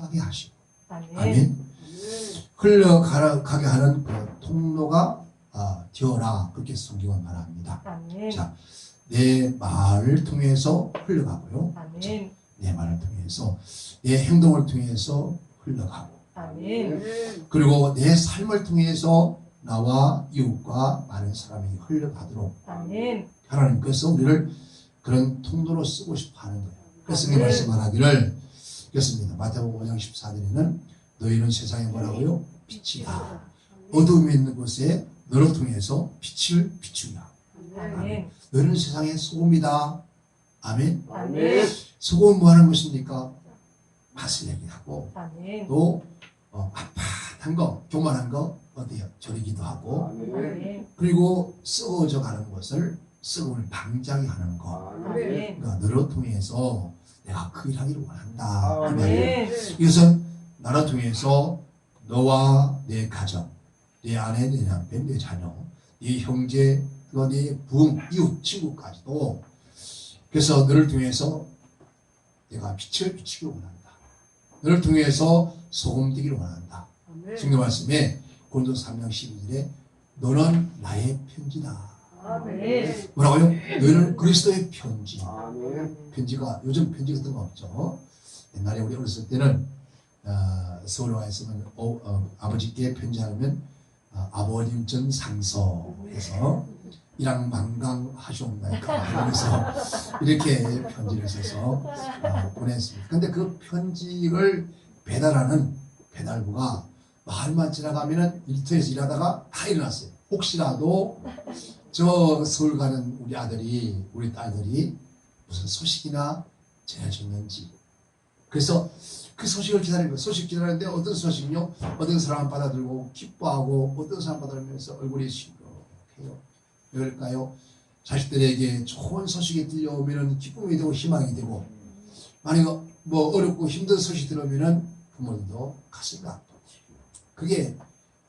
흘러가게 하시고 아멘. 아멘. 흘러가게 하는 그 통로가 아, 되어라 그렇게 성경은 말합니다. 아멘. 자, 내 말을 통해서 흘러가고요. 아멘. 내 말을 통해서 내 행동을 통해서 흘러가고 아멘. 그리고 내 삶을 통해서 나와 이웃과 많은 사람이 흘러가도록 아멘. 하나님께서 우리를 그런 통로로 쓰고 싶어 하는 거예요. 그래서 이 아멘. 말씀하기를 그렇습니다. 마태복음 5장 14절에는 너희는 세상에 뭐라고요? 빛이다. 어둠이 있는 곳에 너를 통해서 빛을 비추라. 아멘. 너는 세상의 소금이다. 아멘. 아멘. 소금은 뭐 하는 것입니까? 맛을 내게 하고 아멘. 또 어, 빳빳한 거, 교만한 거 어때요? 절이기도 하고 아멘. 그리고 썩어져 가는 것을 썩음을 방지하게 하는 거. 아멘. 그러니까 너를 통해서 내가 그 일하기를 원한다. 이 말이에요. 아멘. 이것은 나를 통해서 너와 내 가정, 내 아내, 내 남편, 내 자녀, 네 형제, 또네 부흥, 이웃, 친구까지도 그래서 너를 통해서 내가 빛을 비추기를 원한다. 너를 통해서 소금 되기를 원한다. 성경 말씀에 고린도 3장 12절에 너는 나의 편지다. 아멘. 뭐라고요? 너희는 그리스도의 편지. 편지가 요즘 편지 같은 거 없죠. 옛날에 우리 어렸을 때는 어, 서울에 와 있으면 어, 어, 아버지께 편지하면 어, 아버님 전 상서 해서 일랑망강 하시옵나이까 이러면서 이렇게 편지를 써서 어, 보냈습니다. 근데 그 편지를 배달하는 배달부가 마을만 지나가면은 일터에서 일하다가 다 일어났어요. 혹시라도 저 서울 가는 우리 아들이 우리 딸들이 무슨 소식이나 전해줬는지. 그래서 그 소식을 기다리고 소식 기다리는데 어떤 소식은요? 어떤 사람은 받아들고 기뻐하고 어떤 사람 받아들면서 얼굴이 심각해요? 왜일까요? 자식들에게 좋은 소식이 들려오면 기쁨이 되고 희망이 되고 만약 뭐 어렵고 힘든 소식 들으면 부모님도 가슴이 아프고. 그게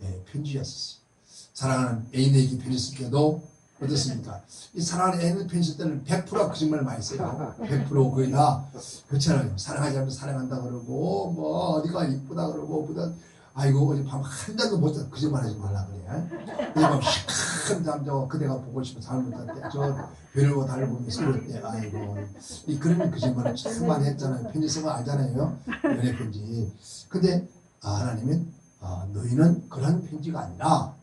예, 편지였었어요. 사랑하는 애인에게 편지 쓸 때도 어떻습니까? 이 사랑하는 애는 편지 쓸 때는 100%가 거짓말 많이 써요. 100% 거의 다 그렇잖아요. 사랑하지 않으면 사랑한다 그러고 뭐 어디가 이쁘다 그러고 보다 아이고 어제 밤한 잔도 못 잤. 거짓말 하지 말라 그래. 어제 밤 시큰 잠자고 그대가 보고 싶어 잠을 못 잤대. 저 별거 달보면서 그랬대. 아이고 이 그러면 거짓말을 참 많이 했잖아요. 편지 쓰면 알잖아요. 연애 편지. 근데 아, 하나님은 아, 너희는 그런 편지가 아니라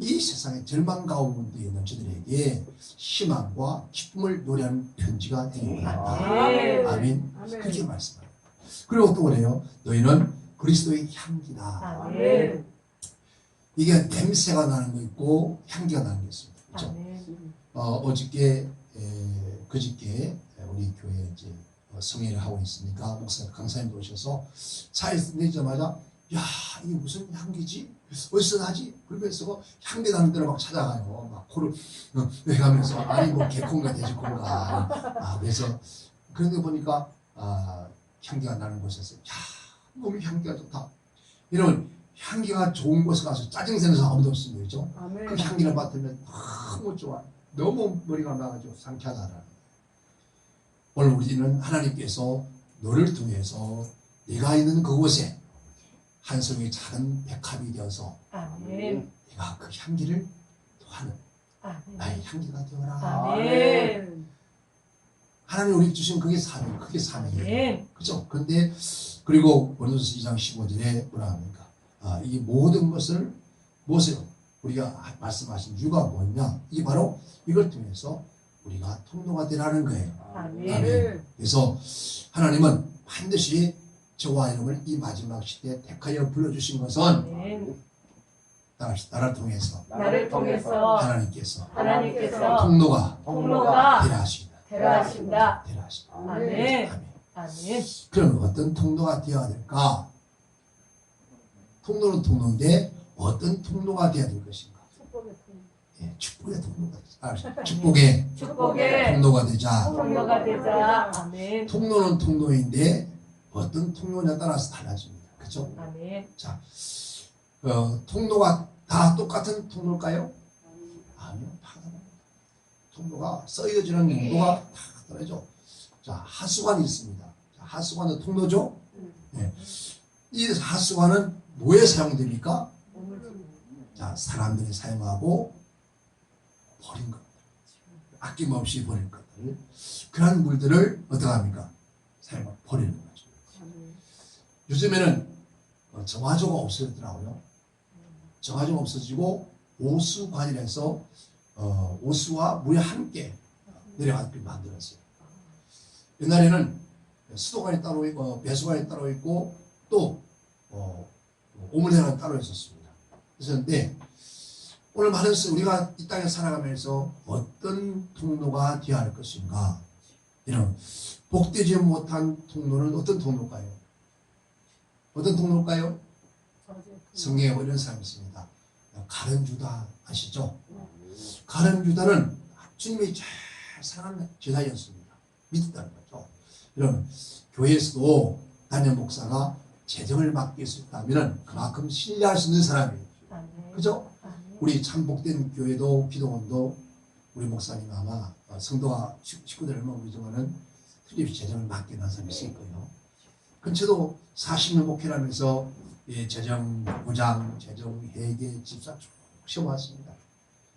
이 세상의 절망 가운데 있는 저들에게 희망과 기쁨을 노래하는 편지가 되기 원한다. 아멘. 아멘. 그렇게 말씀합니다. 그리고 또 그래요. 너희는 그리스도의 향기다. 아멘. 이게 냄새가 나는 거 있고 향기가 나는 게 있습니다. 그렇죠? 아멘. 어, 어저께 에, 그저께 우리 교회 이제 어, 성회를 하고 있으니까 목사 강사님도 오셔서 차에서 내리자마자 야 이게 무슨 향기지? 어디서 나지? 그러면서 향기 나는 데로 막 찾아가요. 막 코를 어, 내가면서 아니 뭐 개콘가 돼지콘가 아 그래서 그런데 보니까 아 향기가 나는 곳에서 야 너무 향기가 좋다. 이런 향기가 좋은 곳에 가서 짜증내는 사람 아무도 없습니다. 그죠? 그 향기를 맡으면 너무 좋아. 너무 머리가 나가지고 상쾌하다라는. 오늘 우리는 하나님께서 너를 통해서 네가 있는 그곳에 한 송이 작은 백합이 되어서 아멘. 네가 그 향기를 아멘. 나의 향기가 되어라. 아멘. 하나님 우리 주신 그게 삶이에요. 그게 삶이에요. 아멘. 그죠? 그런데 그리고 원로서 2장 15절에 뭐라 합니까? 아, 이 모든 것을 무엇을 우리가 말씀하신 이유가 뭐냐? 이게 바로 이걸 통해서 우리가 통로가 되라는 거예요. 아멘. 그래서 하나님은 반드시 저와 여러분을 이 마지막 시대에 택하여 불러주신 것은 아멘. 나를, 나를 통해서 나를 통해서 하나님께서 하나님께서 통로가 통로가 되라 하십니다. 되라 하신다. 되라 하십니다. 아멘. 아멘. 아멘. 그럼 어떤 통로가 되어야 될까? 통로는 통로인데 어떤 통로가 되어야 될 것인가? 예, 축복의 통로가 되자. 아, 축복의 축복의 통로가 되자. 통로가 되자. 아멘. 통로는 통로인데 어떤 통로냐에 따라서 달라집니다. 그렇죠? 아멘. 어, 통로가 다 똑같은 통로일까요? 아니요, 다 다릅니다. 통로가 써여지는 용도가 다 다르죠. 자, 하수관이 있습니다. 자, 하수관은 통로죠? 예. 이 하수관은 뭐에 사용됩니까? 자, 사람들이 사용하고 버린 것. 아낌없이 버릴 것들. 그런 물들을 어떻게 합니까? 사용하고 버리는 거죠. 요즘에는 어, 정화조가 없어졌더라고요. 정화조가 없어지고 오수관이라서 어, 오수와 물이 함께 내려가게 만들었어요. 옛날에는 수도관이 따로 있고 어, 배수관이 따로 있고 또 어, 오물회관 따로 있었습니다. 그랬는데 오늘 수 우리가 이 땅에 살아가면서 어떤 통로가 되어야 할 것인가 이런 복되지 못한 통로는 어떤 통로일까요? 어떤 통로일까요? 성경에 뭐 이런 사람이 있습니다. 가른 주다 아시죠? 가른 주다는 주님이 잘 사랑하는 제자였습니다. 믿었다는 거죠. 여러분 교회에서도 담임 목사가 재정을 맡길 수 있다면 그만큼 신뢰할 수 있는 사람이에요. 그죠? 우리 참 복된 교회도 기도원도 우리 목사님 아마 어, 성도가 식- 식구들 얼마 우리지만은 틀림없이 재정을 맡기는 사람이 있을 거예요. 근처도 40년 목회하면서 예, 재정 부장, 재정 회계, 집사 쭉 시험왔습니다.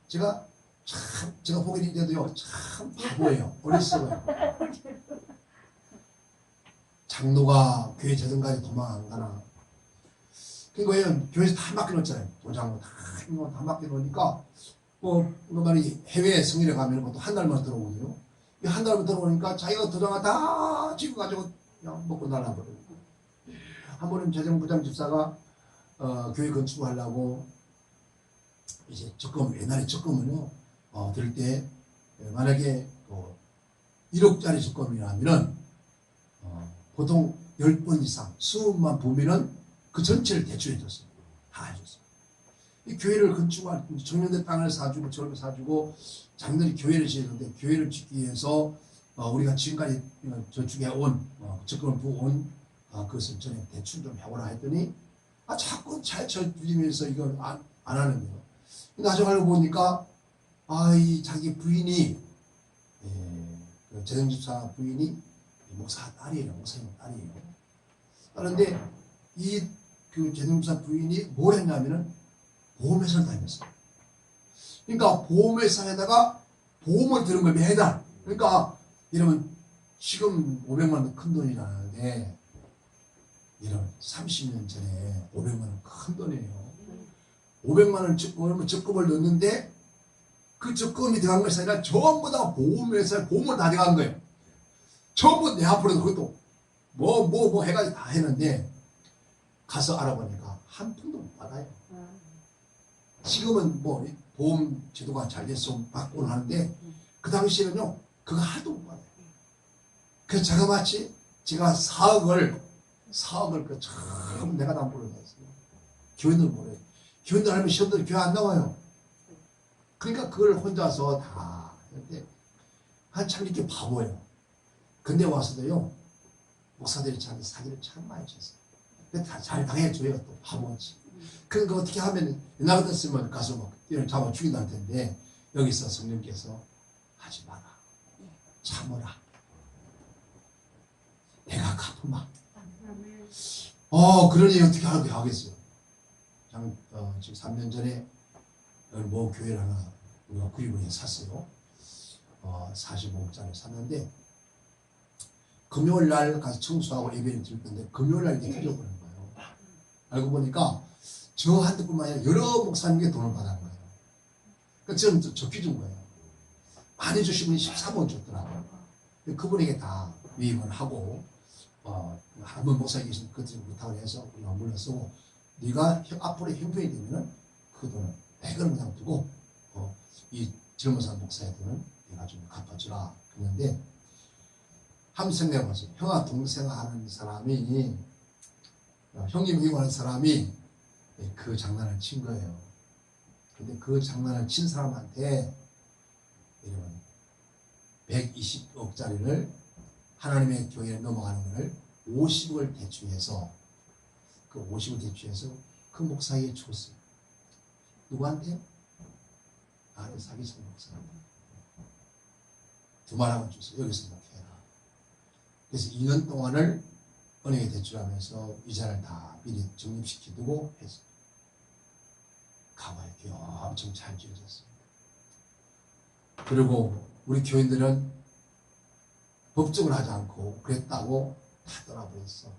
제가 참 제가 보게 되는데도요 참 바보예요. 어렸어요. 장로가 교회 재정까지 도망 안 가나. 그거예요. 교회에서 다 맡겨놓잖아요. 도장도 다, 이거 다 맡겨놓으니까, 뭐, 그 말이 해외 승일에 가면 그것도 한 달만 들어오거든요. 이한 달만 들어오니까 자기가 도장을 다 찍어가지고 먹고 날아버려요. 한 번은 재정부장 집사가, 어, 교회 건축하려고, 이제 적금, 옛날에 적금은요, 어, 들 때, 만약에, 그 1억짜리 적금이라면은, 어, 보통 10번 이상, 수업만 보면은 그 전체를 대출해 줬어요. 다 해줬어요. 이 교회를 건축할, 청년들 땅을 사주고, 저를 사주고, 장들이 교회를 지었는데, 교회를 짓기 위해서, 어, 우리가 지금까지 어, 저축해 온, 어, 적금을 부어온, 어, 그것을 전에 대출 좀 해보라 했더니, 아, 자꾸 잘쳐 주면서 이걸 안, 안 하는 거예요. 나중에 알고 보니까, 아, 이 자기 부인이, 예, 그 재정집사 부인이 목사 딸이에요. 목사님 딸이에요. 그런데 이 그 재능사 부인이 뭘 했냐면은 보험회사를 다녔어요. 그러니까 보험회사에다가 보험을 들은 거예요. 매달. 그러니까 이러면 지금 500만 원 큰 돈이라는데 이런 30년 전에 500만 원 큰 돈이에요. 500만 원 적금을, 적금을 넣는데 그 적금이 들어간 것이 아니라 전부 다 보험회사에 보험을 다 들어간 거예요. 전부 내 앞으로 그것도 뭐뭐 뭐 해가지고 다 했는데 가서 알아보니까 한 푼도 못 받아요. 지금은 뭐 보험 제도가 잘 돼서 받곤 하는데 그 당시에는요 그거 하나도 못 받아요. 그래서 제가 마치 제가 4억을 4억을 그 처음 내가 담보를 했어요. 교인들 모르요 교인들 하면 시험들 교회 안 나와요. 그러니까 그걸 혼자서 다 했는데 한참 이렇게 바보예요. 근데 와서도요 목사들이 저한테 사기를 참 많이 쳤어요. 다잘 당해줘요 또 바보같이. 그러니까 어떻게 하면 옛날 같았으면 가서 막 이런 잡아 죽인다는 텐데 여기서 성령께서 하지 마라. 참어라. 내가 갚으마. 어 그러니 어떻게 하겠어요. 장, 어, 지금 3년 전에 모 교회를 하나 우리가 구입을 해 샀어요. 어, 45억짜리 샀는데 금요일 날 가서 청소하고 예배를 드릴 건데 금요일 날 이렇게 켜져버린 거예요. 알고 보니까 저한테뿐만 아니라 여러 목사님께 돈을 받은 거예요. 그러니까 저는 저- 적게 준 거예요. 많이 주신 분이 13원 줬더라고요. 그분에게 다 위임을 하고 어, 한번 목사님 계신 그들이 부탁을 해서 우리가 물러서고 네가 형- 앞으로 형편이 되면은 그 돈을 100을 그냥 두고 어, 이 젊은 사람 목사의 돈은 내가 좀 갚아주라 그랬는데 한번 생각해 보세요. 형아 동생아 하는 사람이 어, 형님 이용하는 사람이 네, 그 장난을 친 거예요. 근데 그 장난을 친 사람한테 여러분 120억짜리를 하나님의 교회에 넘어가는 것을 50억을 대출해서 그 50을 대출해서 그 목사에게 줬어요. 누구한테? 나를 사기친 목사한테. 두말 하고 줬어요. 여기서 목회해라. 그래서 2년 동안을 은행에 대출하면서 이자를 다 미리 적립시켜두고 했어요. 가와이 교회 엄청 잘 지어졌습니다. 그리고 우리 교인들은 법적으로 하지 않고 그랬다고 다 떠나버렸어.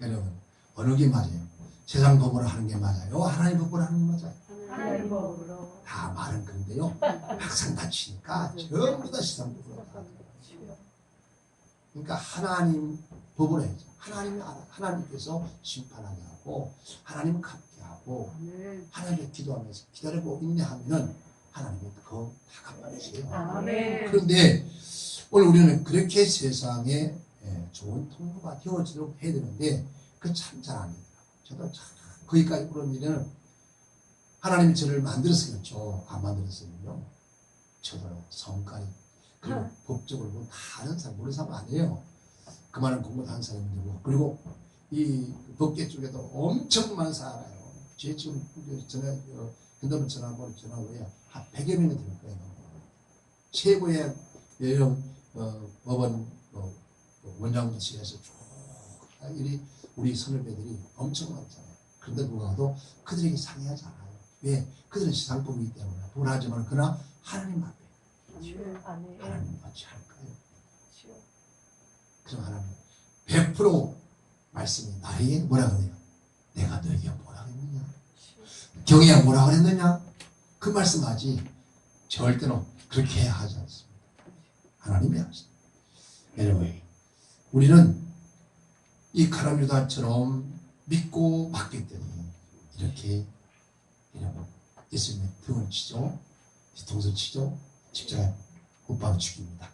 여러분 어느 게 맞아요? 세상 법으로 하는 게 맞아요? 하나님 법으로 하는 게 맞아요? 하나님 법으로. 다 말은 그런데요. 막상 다치니까 전부 다 세상 법으로 다. 그러니까 하나님 법으로 해야죠. 하나님이 알아. 하나님께서 심판하게 하고 하나님 갚게 하고 하나님께 기도하면서 기다리고 인내하면은 하나님이 그거 다 갚아주세요. 아멘. 그런데 오늘 우리는 그렇게 세상에 예, 좋은 통로가 되어지도록 해야 되는데 그 참 잘 안 되더라고요. 저도 참 거기까지 그런 일에는 하나님이 저를 만들어서 그렇죠. 안 만들었으면요. 저도 성깔이 그리고 법적으로 보면 다 아는 사람 모르는 사람 아니에요. 그만한 공부도 한 사람이고 그리고 이 법계 쪽에도 엄청 많은 사람 알아요. 제 지금 전화 어, 핸드폰 전화번호 전화 오에 한 100여 명이 될 거예요. 최고의 여러 어, 법원 어, 원장부처에서 쭉 이리 우리 선후배들이 엄청 많잖아요. 그런데 불구하고 그들에게 상의하지 않아요. 왜? 그들은 세상법이기 때문에 불하지만 그러나 하나님 앞에 아멘. 하나님 어찌 할까요? 그럼 하나님 100% 말씀이 나에게 뭐라 그래요? 내가 너에게? 경이야 뭐라 그랬느냐? 그 말씀하지 절대로 그렇게 해야 하지 않습니다. 하나님이 하십니다. 여러분 우리는 이 가람유다처럼 믿고 맡겼더니 이렇게 여러분 예수님의 등을 치죠. 뒤통수를 치죠. 십자가에 못 박아 죽입니다.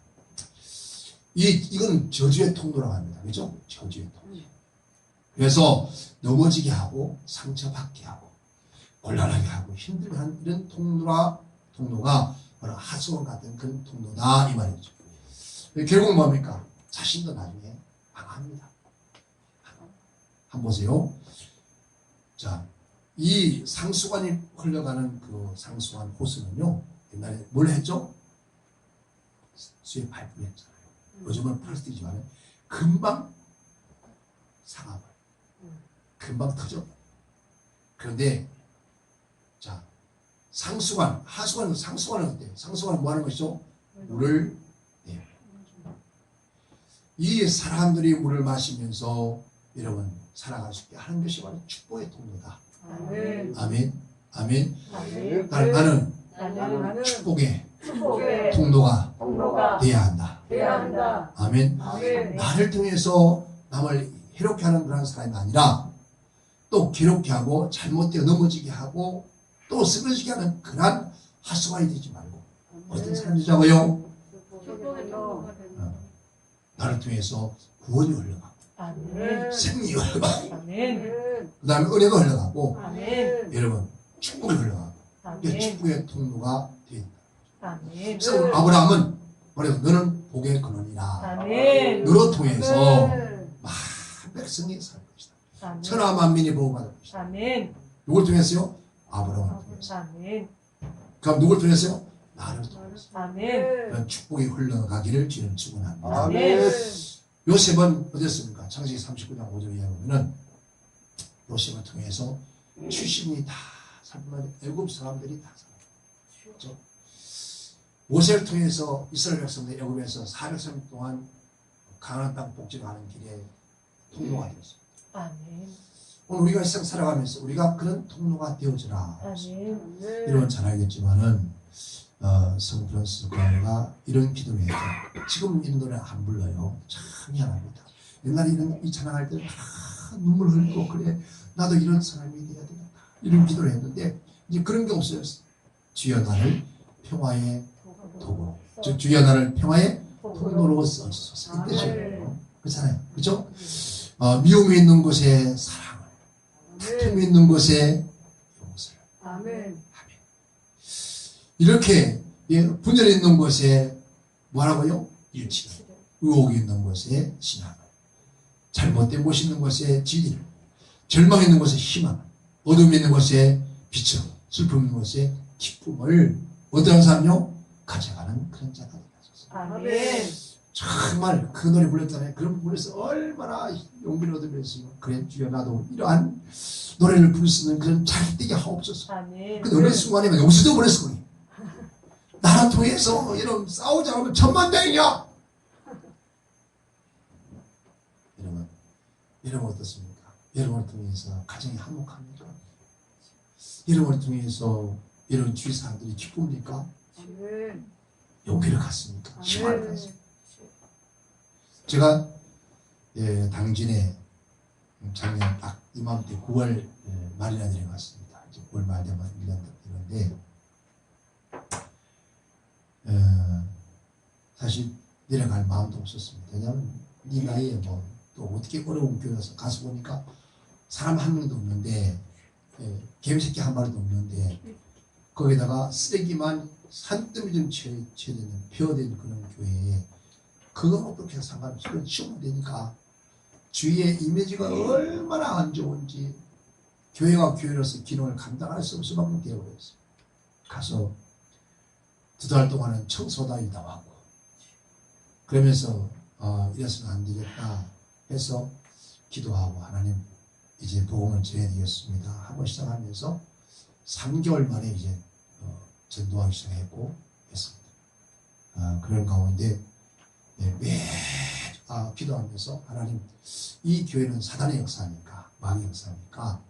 이, 이건 저주의 통로라고 합니다. 그죠? 저주의 통로. 그래서 넘어지게 하고 상처받게 하고 곤란하게 하고 힘들게 하는 이런 통로라, 통로가 바로 하수원 같은 그런 통로다 이 말이죠. 결국 뭡니까? 자신도 나중에 망합니다. 한번 보세요. 자, 이 상수관이 흘러가는 그 상수관 호수는요, 옛날에 뭘 했죠? 수에 발굴 했잖아요. 요즘은 플라스틱이지만 금방 상하고 금방 터져. 그런데 자 상수관, 하수관, 상수관은 어때요? 상수관은 뭐 하는 것이죠? 물을 내요. 이 사람들이 물을 마시면서 여러분 살아갈 수 있게 하는 것이 바로 축복의 통로다. 아멘. 아멘, 아멘. 아멘. 나는 나는 축복의 축복의 통로가 통로가 돼야 한다. 돼야 한다. 아멘. 아멘. 나를 통해서 남을 해롭게 하는 그런 사람이 아니라 또 괴롭게 하고 잘못되어 넘어지게 하고 또 쓰러지게 하는 그런 하수관이 되지 말고 어떤 사람이 되자고요? 통로가 되는 나를 통해서 구원이 흘러가고. 생명이 흘러가고. 그 다음에 은혜가 흘러가고 아멘. 여러분 축복이 흘러가고 아멘. 축복의 통로가 된다. 아멘. 그래서 아브라함은 그래서 너는 복의 근원이라. 너로 통해서 네. 많은 백성이 살 것이다. 아멘. 천하 만민이 복받을 것이다. 아멘. 누굴 통해서요? 아브라함을 통해서. 아멘. 그럼 누굴 통해서요? 나를 통해서. 아멘. 그런 축복이 흘러가기를 주는 축원합니다. 아멘. 요셉은 어땠습니까? 창세기 39장 5절에 보면은 요셉을 통해서 출신이 다 살면 애굽 사람들이 다 살아요. 그렇죠? 모세를 통해서 이스라엘 백성들 애굽에서 400년 동안 가나안 땅 복지하는 길에 통로가 되었어요. 아멘. 오늘 우리가 세상 살아가면서 우리가 그런 통로가 되어주라. 아멘. 여러분 잘 알겠지만은 어, 성 프란시스 교회가 이런 기도를 해요. 지금 이 노래 안 불러요. 참 미안합니다. 옛날에 이런 이 찬양할 때 아, 눈물 흘리고 그래 나도 이런 사람이 돼야 되겠다. 이런 기도를 했는데 이제 그런 게 없어요. 주여 나를 평화의 도구로 즉 주여 나를 평화의 통로로 써주소서 이 뜻이에요. 그렇잖아요. 그렇죠? 어, 미움이 있는 곳에 사 다툼이 있는 곳에 용서를 아멘. 아멘. 이렇게 예, 분열이 있는 곳에 뭐라고요? 일치를. 의혹이 있는 곳에 신앙을. 잘못된 곳이 있는 곳에 진리를. 절망 있는 곳에 희망을. 어둠이 있는 곳에 빛을. 슬픔 있는 곳에 기쁨을. 어떤 사람요? 가져가는 그런 자가 되겠습니다. 아멘. 정말 그 노래 불렀잖아요. 그런 불러서 얼마나 용기를 얻으면서 그래 주여 나도 이러한 노래를 부를 수 있는 그런 잘되게 하옵소서. 아멘. 그 어느 순간에 용서도 버렸어 우리. 나를 통해서 이런 싸우지 않으면 천만다행이야. 여러분, 여러분 어떻습니까? 여러분을 통해서 가정이 화목합니까? 여러분을 통해서 이런 주위 사람들이 기쁩니까? 용기를 갖습니까? 희망을 아멘. 갖습니까? 제가 예, 당진에 작년 딱 이맘때 9월 예, 말이나 내려갔습니다. 이제 9월 말 되면 1년 되는데 어, 사실 내려갈 마음도 없었습니다. 왜냐하면 이 나이에 뭐 또 어떻게 어려운 교회에서 가서 보니까 사람 한 명도 없는데 예, 개미새끼 한 마리도 없는데 거기다가 쓰레기만 산더미 좀 채, 채되는 벼된 그런 교회에 그건 어떻게 상관없이 그건 치우면 되니까 주위의 이미지가 얼마나 안 좋은지 교회가 교회로서 기능을 감당할 수 없을 수밖에 되어버렸어요. 가서 두 달 동안은 청소다 일다 하고 그러면서 어, 이래서는 안 되겠다 해서 기도하고 하나님 이제 복음을 전해야 되겠습니다 하고 시작하면서 3개월 만에 이제 어, 전도하기 시작했고 했습니다. 아, 그런 가운데 예, 매주 아, 기도하면서 하나님 이 교회는 사단의 역사니까 마귀 역사니까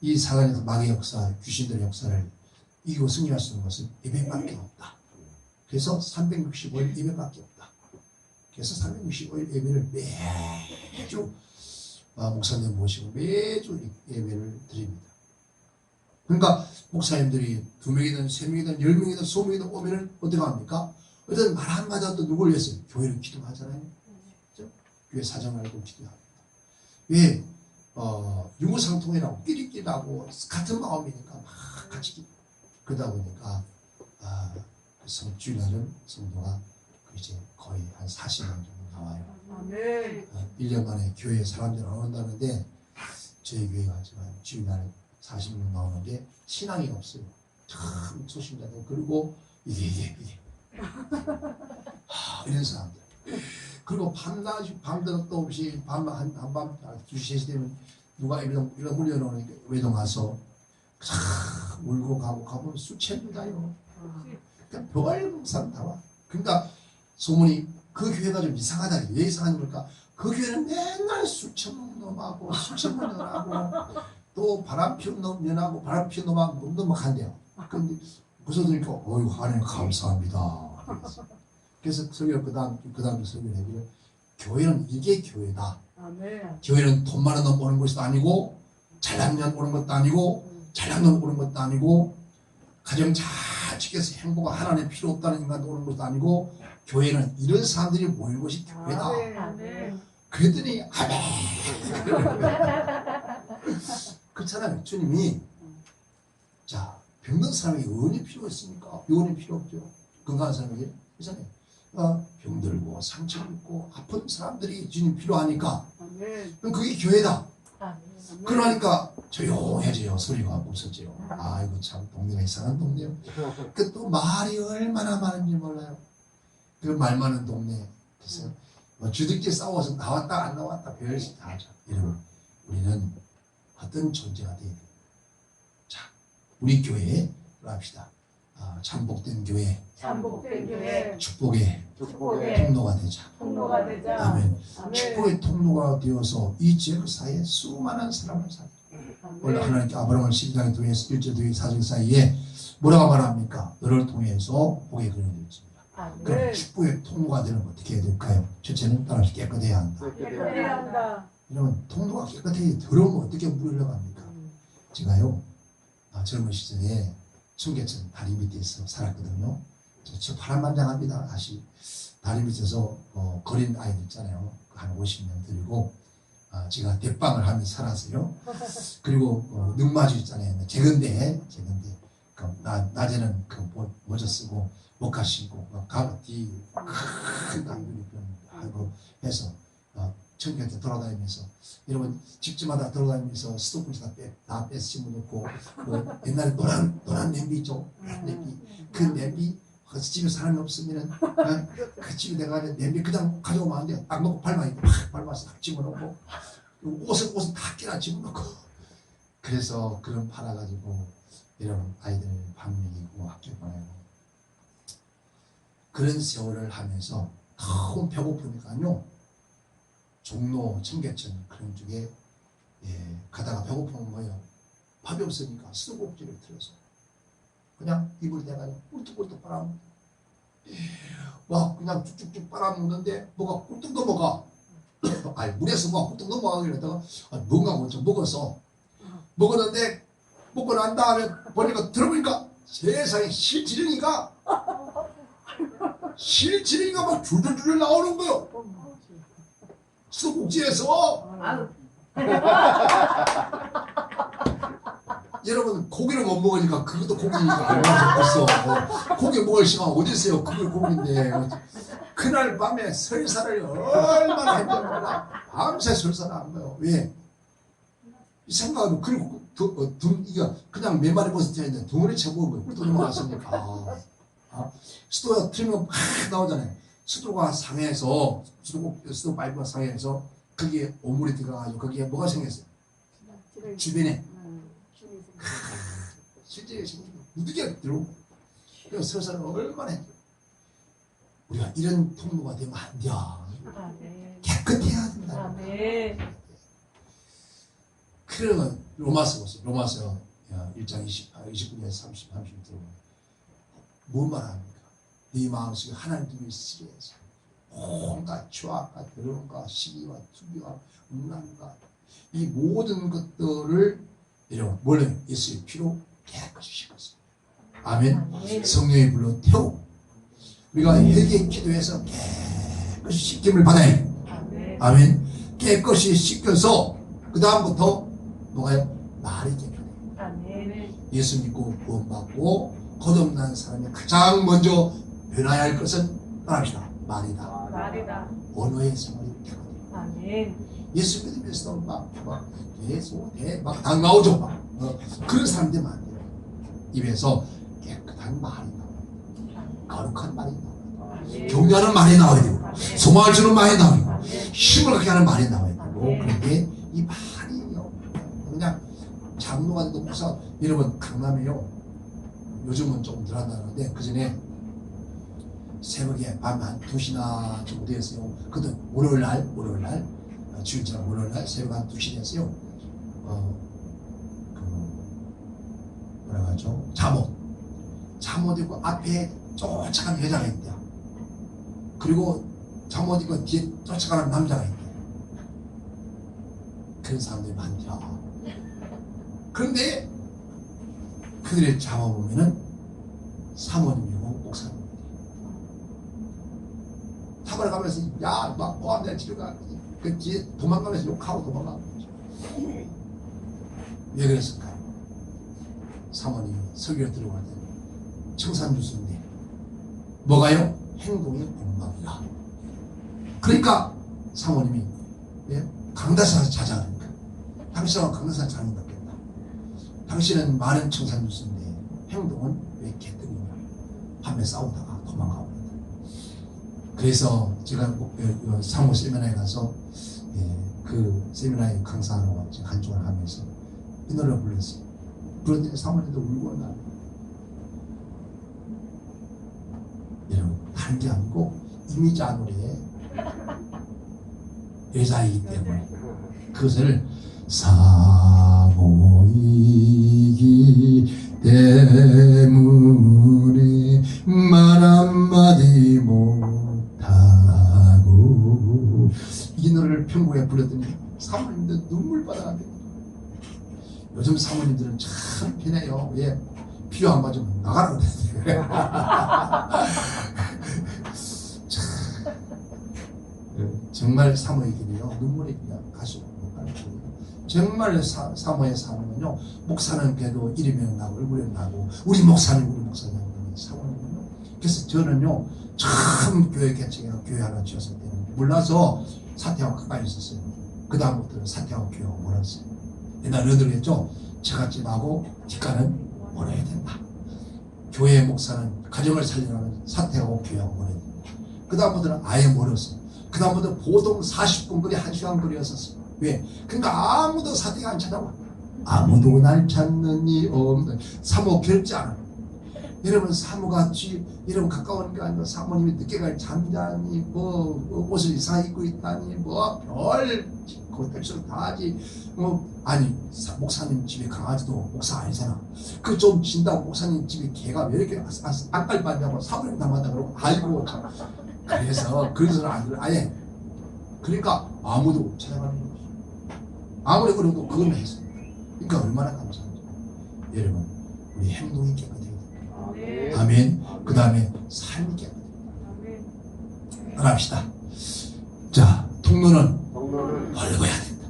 이 사단의 마귀 역사 귀신들의 역사를 이기고 승리할 수 있는 것은 예배밖에 없다. 그래서 365일 예배밖에 없다. 그래서 365일 예배를 매주 아, 목사님 모시고 매주 예배를 드립니다. 그러니까 목사님들이 두 명이든 세 명이든 열 명이든 스무 명이든 오면은 어떻게 합니까? 어떤 말 한마디도 누굴 위해서 교회를 기도하잖아요. 그죠? 교회 사정 알고 기도합니다. 왜? 어, 유무상통이라고 끼리끼리하고 같은 마음이니까 막 같이 기도. 그러다 보니까 아, 성 주일날은 성도가 그 이제 거의 한 40명 정도 나와요. 아멘. 어, 1년 만에 교회에 사람들 안 온다는데 저희 교회가 하지만 주일날에 40명 나오는데 신앙이 없어요. 참 소심자들 그리고 이게 이게 이게 하, 이런 사람들 그리고 밤낮 밤낮도 없이 밤한 한밤 두시 세 되면 누가 이런 이런 물려놓으니까 외동 가서 참 울고 가고 가보면 수채입니다요. 그러니까 별 사람 다 와. 그러니까 소문이 그 교회가 좀 이상하다. 왜 이상한 걸까? 그 교회는 맨날 술 처먹는 놈하고 술 처먹는 놈하고 또 바람 피운 놈 년하고 바람 피운 놈하고 몸도 막 한대요. 근데 그래서 들으니까 어이구 하나님 감사합니다. 그래서 설교 그 다음 그 다음 설교를 해기를 교회는 이게 교회다. 아멘. 교회는 돈 많은 놈 오는 것도 아니고 잘난 년 오는 것도 아니고 잘난 놈 오는 것도 아니고 가정 잘 지켜서 행복한 하나님 필요 없다는 인간 오는 것도 아니고 교회는 이런 사람들이 모이는 것이 교회다. 아멘. 아멘. 그랬더니 아멘. 그렇잖아요. 주님이 자 병든 사람에게 의원이 필요 있습니까? 의원이 필요 없죠. 건강한 사람에게 그렇잖아요. 어, 병들고 상처 입고 아픈 사람들이 주님 필요하니까. 그럼 그게 교회다. 그러니까 조용해져요. 소리가 없어져요. 아이고 참 동네가 이상한 동네요. 그 또 말이 얼마나 많은지 몰라요. 그 말 많은 동네. 그래서 뭐 주들끼리 싸워서 나왔다 안 나왔다 별짓 다 하죠. 여러분 우리는 어떤 존재가 돼야 돼요. 자 우리 교회에 합시다. 아, 참복된 교회, 참 복된 교회 축복의 축복의 통로가 되자. 통로가 되자. 아멘. 아멘. 축복의 통로가 되어서 이 지역 사이에 수많은 사람을 살. 원래 하나님께 아브라함을 12장에 통해서 1절 뒤에 4절 사이에 뭐라고 말합니까? 너를 통해서 복의 되었습니다. 아멘. 그럼 네. 축복의 통로가 되는 거 어떻게 해야 될까요? 첫째는 따라서 깨끗해야 한다. 깨끗해야 한다. 이러면 통로가 깨끗해야 더러우면 어떻게 물이 흘러갑니까? 제가요 아, 젊은 시절에 청계천 다리 밑에서 살았거든요. 저, 저 파란만장합니다. 다시 다리 밑에서 어, 거린 아이들 있잖아요. 한 50명 데리고 아, 제가 대빵을 하면서 살았어요. 그리고 어, 능마주 있잖아요. 재건대, 재건대. 그 나, 낮에는 그 모- 모자 쓰고 목화 신고 막 가로띠 큰 강들이 하고 해서 어, 청계천 돌아다니면서 여러분 집집마다 돌아다니면서 스토브를 다 빼, 다 빼서 심어놓고 그 옛날에 노란 노란 냄비 있죠? 노란 냄비 그 냄비 그 집에 사람이 없으면은 어? 그 집에 내가 냄비 그냥 가져오면 안 돼. 딱 놓고 밟아 이거 팍 밟아서 딱 집어넣고 옷은 옷은 다 끼나 집어넣고 그래서 그런 팔아가지고 이런 아이들 밥 먹이고 학교 보내고 그런 세월을 하면서 너무 배고프니까요 종로 청계천 그런 쪽에 예, 가다가 배고프면 뭐예요? 밥이 없으니까 수도꼭지를 틀어서 그냥 입을 대가지고 꿀떡꿀떡 빨아 와 그냥 쭉쭉쭉 빨아먹는데 뭐가 꿀떡 넘어가? 아니 물에서 뭐가 꿀떡 넘어가길래 내가 아, 뭔가 먼저 먹었어 먹었는데 먹고 난 다음에 보니까 들어보니까 세상에 실지렁이가 실지렁이가 막 줄줄줄 나오는 거요 수도꼭지에서. 아유, 여러분 고기를 못 먹으니까 그것도 고기니까 얼마나 좋겠어 어, 고기 먹을 시간 어디 있어요? 그게 고기인데. 그날 밤에 설사를 얼마나 했는가. 밤새 설사를 한 거예요. 왜? 이 생각하면 그리고 두, 어, 두, 이거 그냥 몇 마리 버스 있는데 덩어리 채먹은 거예요. 꿀떡 넘어갔으니까. 아, 아, 수도가 틀면 팍 나오잖아요 수도가 상해서 수도, 수도 파이프가 상해서 거기에 오물이 들어가가지고 거기에 뭐가 생겼어요 주변에 실제 무득이 들어오고 그래서 설사를 얼마나 했죠 우리가 이런 통로가 되면 안 돼. 아멘. 깨끗해야 된다. 아멘. 그러면 로마서 보세요. 로마서 1장 28, 29절에서 30, 30 들어보면 뭔 말합니까? 네 마음속에 하나님을 쓰게 해서 온갖 죄악과 더러움과 시기와 투기와 음란과 이 모든 것들을 여러분 원래 예수의 피로 깨끗이 씻었어요. 아멘. 성령의 불로 태우고 우리가 회개 기도해서 깨끗이 씻김을 받아야 해요. 아멘. 깨끗이 씻겨서 그 다음부터 뭐가요? 말이 깨끗해. 예수 믿고 구원받고 거듭난 사람이 가장 먼저 변화해야 할 것은 따라합시다. 말이다. 말이다. 언어의 생활이 깨끗해. 아멘. 예수 믿으면서 막, 막 계속 막당 나오죠. 막. 어, 그런 사람들 많아요. 입에서 깨끗한 말이 나와요. 거룩한 말이 나와요. 격려하는 말이 나와야 되고. 소망을 주는 말이 나와야 되고. 힘을 갖게 하는 말이 나와야 되고. 그런데 이 말이요 그냥 장로가 돼도 목사 여러분 강남이요 요즘은 조금 늘어나는데 그 전에 새벽에 밤 한 2시나 정도 되었어요 그때 월요일 날 월요일 날 어, 주일날 월요일 날 새벽 한 2시 됐어요 어, 그 뭐라 하죠 잠옷 잠옷 입고 앞에 쫓아가는 여자가 있대요 그리고 잠옷 입고 뒤에 쫓아가는 남자가 있대. 그런 사람들이 많죠. 그런데 그들의 잡아보면은 목사님. 타바를 가면서 야, 막 뭐하냐 집에 가. 그 뒤에 도망가면서 욕하고 도망가는 거죠. 왜 그랬을까요? 사모님이 설교를 들어갈 때 청산주수인데 뭐가요? 행동이 엉망이라. 그러니까 사모님이 예? 강다사 자자하니까 당신하고 강다사 자는 것겠다. 당신은 많은 청산주수인데 행동은 왜 개떡이냐. 밤에 싸우다가 도망가고 그래서 제가 그 사모 세미나에 가서 예, 그 세미나에 지금 한쪽을 하면서 이 노래를 불렀어요. 그런데 사모님도 울고 나 여러분 다른 게 아니고 이미자 노래의 여자이기 때문에 그것을 사모이기 때문에 불렀더니 사모님들 눈물 받아가지고 요즘 사모님들은 참 편해요. 왜 필요한 거좀 나가라 그래 정말 사모이기는요. 눈물이 그냥 가시고. 정말 사, 사모에 사는은요 목사는 그래도 이름이 나고 얼굴이 나고 우리 목사님 우리 목사님 사모는요. 그래서 저는요 처음 교회 개척이나 교회 하나 지었을 때는 몰라서 사태하고 가까이 있었어요 그 다음부터는 사태하고 교회하고 몰랐어요 옛날 너들 했죠 나고 뒷가는 몰아야 된다 교회 목사는 가정을 살리려면 사퇴하고 교회하고 보내야 됩니다. 그 다음부터는 아예 멀었어요. 그 다음부터 보통 40분 거리, 1시간 거리였었어요. 왜? 그러니까 아무도 사퇴가 안 찾아와. 아무도 날이 없는 사모 결제 안 합니다. 여러분 여러분 가까운 게 아니라 사모님이 늦게까지 잠자니 뭐, 뭐 옷을 이상 입고 있다니 뭐별 그것들 다 하지. 뭐 아니 사- 목사님 집에 강아지도 목사 아니잖아. 그 좀 진다고 목사님 집에 개가 왜 이렇게 안깔 빠냐고 사모님 닮았다 그러고 참. 그래서 그래서 안 아예 그러니까 아무도 찾아가는 거죠 아무리 그래도 그건 했어요 그러니까 얼마나 감사한지. 여러분 우리 행동이 네. 아멘. 그 다음에 삶이. 아멘. 따라합시다. 자, 통로는 넓어야 된다.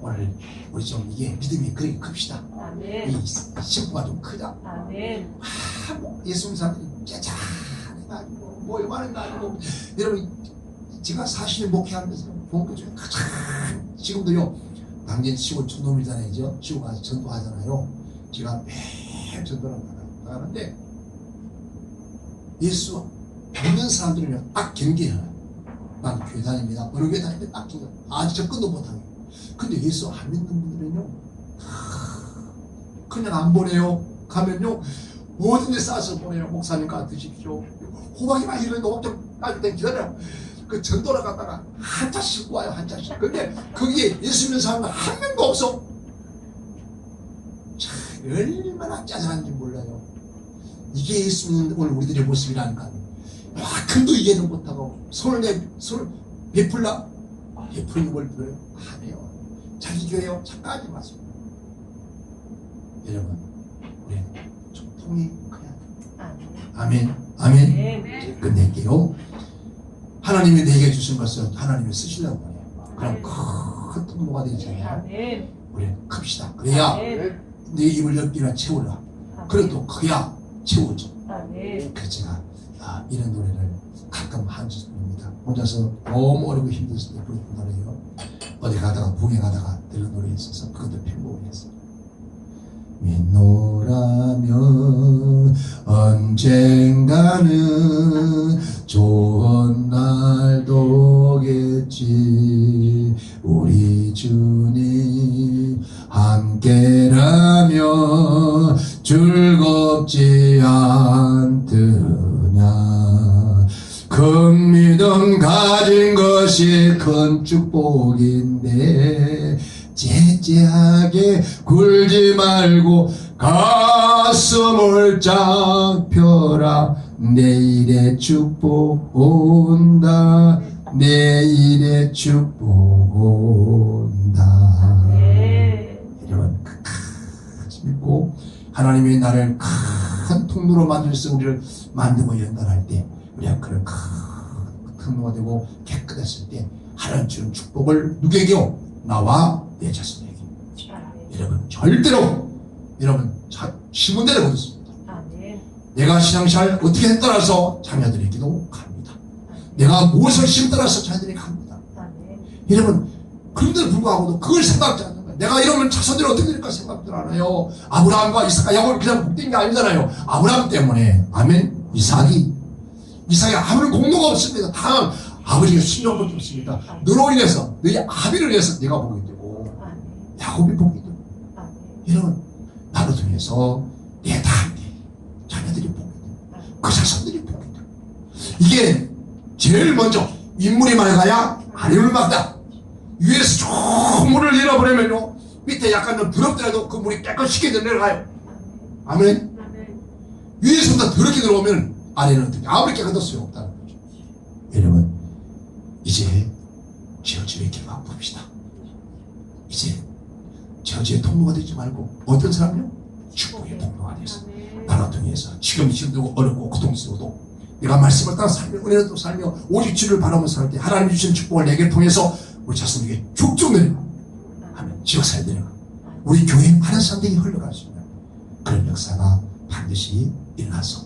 오늘 우리 좀 이게 믿음이 그렇게 큽시다. 아멘. 이 심부가 좀 크다. 아멘. 아, 뭐 예수님 사람들이 짜잔해가지고 뭐 요만한 거 아니고 여러분 제가 40년 목회하면서 본 것 중에 가장 지금도요 당진 시골 촌놈이잖아요. 시골 가서 전도하잖아요. 제가 매일 전도를 나가는데 예수 믿는 사람들은 딱 경계해요. 난 교회 다닙니다. 어느 교회 다니는데 딱 경계. 아직 접근도 못하고. 근데 예수 안 믿는 분들은요. 그냥 안 보내요. 가면요. 뭐든지 싸서 보내요. 목사님과 드십시오. 호박이 많이 이러니까 호박 까줄 때 기다려. 그 전도를 갔다가 한 차씩 와요. 한 차씩. 근데 거기에 예수 믿는 사람은 한 명도 없어. 참 얼마나 짜증난지 몰라요. 이게 예수 믿는 오늘 우리들의 모습이라니까. 와큼도 이해는 못하고 손을 내 손을 베풀라 베푸는 걸 들어요. 안 해요. 자기 교회요. 잠깐 하지 마세요. 여러분, 우리 좀 통이 커야 돼. 아멘. 아멘. 아멘. 아멘. 끝낼게요. 하나님이 내게 주신 것을 하나님이 쓰시려고 해요. 그럼 큰 통로가 되잖아요. 우리 큽시다. 그래야. 내 입을 엿기나 채우라. 그래도 커야 채우죠. 아멘. 그래서 제가 아, 이런 노래를 가끔 한주 부릅니다. 혼자서 너무 어렵고 힘들었을 때 부르는 노래예요. 어디 가다가 북에 가다가 들은 노래 있어서 그것도 편곡을 했어요. 믿노라면 언젠가는 좋은 날도 오겠지 우리 주님 함께라면 즐겁지 않더냐. 큰 믿음 가진 것이 큰 축복인데 째째하게 굴지 말고 가슴을 쫙 펴라. 내일의 축복 온다. 내일의 축복 하나님이 나를 큰 통로로 만들어서 우리를 만들고 연단할 때 우리가 그런 큰 통로가 되고 깨끗했을 때 하나님 주는 축복을 누구에게요? 나와 내 자손에게. 여러분 절대로 여러분 자, 시문대로 거뒀습니다 아멘. 내가 신앙생활 어떻게 했 따라서 자녀들에게도 갑니다 내가 무엇을 심 따라서 자녀들에게 갑니다. 여러분 그런데도 불구하고도 그걸 생각지 거예요. 내가 이러면 자손들이 어떻게 될까 생각들 안 해요. 아브라함과 이삭과 야곱을 그냥 복된 게 아니잖아요. 아브라함 때문에 아멘 이삭이 이삭이 아무런 공로가 없습니다. 다 아버지가 신령밖에 없습니다. 너로 인해서 너희 아비를 위해서 내가 복이 되고. 야곱이 복이 되고. 여러분 나를 통해서 내 다음에 자녀들이 복이 되고 그 자손들이 복이 되고 이게 제일 먼저 인물이 맑아야 아래를 막다. 위에서 쭉 물을 잃어버리면요 밑에 약간 좀 더럽더라도 그 물이 깨끗하게 내려가요 아멘. 위에서부터 더럽게 들어오면 아래는 어떻게 아무리 깨끗해도 소용없다는 거죠 여러분 이제 저주의 기가 봅시다 이제 저주의 통로가 되지 말고 어떤 사람요? 축복의 통로가 아멘. 나라 통해서 지금 힘들고 어렵고 고통스러워도 내가 말씀을 따라 살며 은혜를 또 살며 오직 주를 바라보며 살 때 하나님 주신 축복을 내게 통해서 우리 자손에게 내려가 하면 지역사회 내려가 우리 교회 많은 사람들이 흘러갈 수 있는 그런 역사가 반드시 일어나서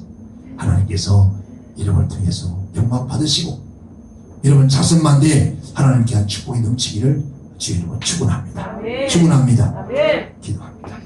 하나님께서 이름을 통해서 영광 받으시고 여러분 자손만대 하나님께 한 축복이 넘치기를 주의 이름으로 축원합니다. 축원합니다. 기도합니다